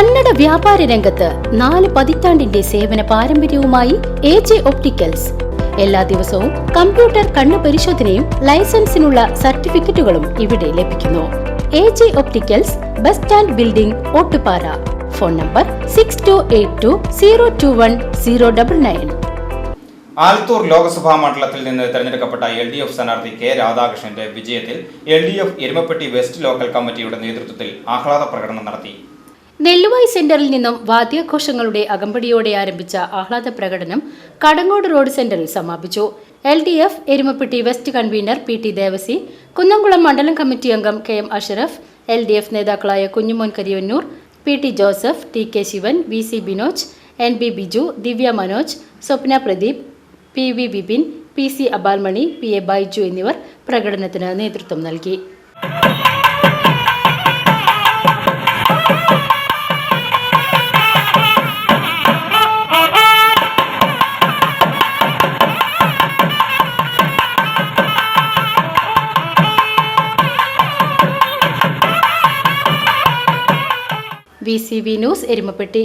കന്നഡ വ്യാപാര രംഗത്ത് നാല് പതിറ്റാണ്ടിന്റെ സേവന പാരമ്പര്യവുമായി എ ജെ ഒപ്റ്റിക്കൽസ്. എല്ലാ ദിവസവും കമ്പ്യൂട്ടർ കണ്ണു പരിശോധനയും ലൈസൻസിനുള്ള സർട്ടിഫിക്കറ്റുകളും ഇവിടെ ലഭിക്കുന്നു. A J opticals bus stand building Ottupara. Phone number six two eight two zero two one zero double nine Alathur Lok Sabha മണ്ഡലത്തിൽ നിന്ന് തെരഞ്ഞെടുക്കപ്പെട്ട എൽ ഡി എഫ് സ്ഥാനാർത്ഥി കെ രാധാകൃഷ്ണന്റെ വിജയത്തിൽ L D F Erumappetty west local കമ്മിറ്റിയുടെ നേതൃത്വത്തിൽ ആഹ്ലാദ പ്രകടനം നടത്തി. നെല്ലുവായി സെന്ററിൽ നിന്നും വാദ്യാഘോഷങ്ങളുടെ അകമ്പടിയോടെ ആരംഭിച്ച ആഹ്ലാദ പ്രകടനം കടങ്ങോട് റോഡ് സെന്ററിൽ സമാപിച്ചു. L D F Erumappetty west convener P T Devasi Kunnamkulam മണ്ഡലം കമ്മിറ്റി അംഗം K M Ashraf L D F നേതാക്കളായ Kunjumon Kariyannur P T Joseph T K Sivan V C Binoj N B Biju Divya Manoj Swapna Pradeep P V Vipin P C Abalmani P A Baiju എന്നിവർ പ്രകടനത്തിന് നേതൃത്വം നൽകി. V C V news Erumappetty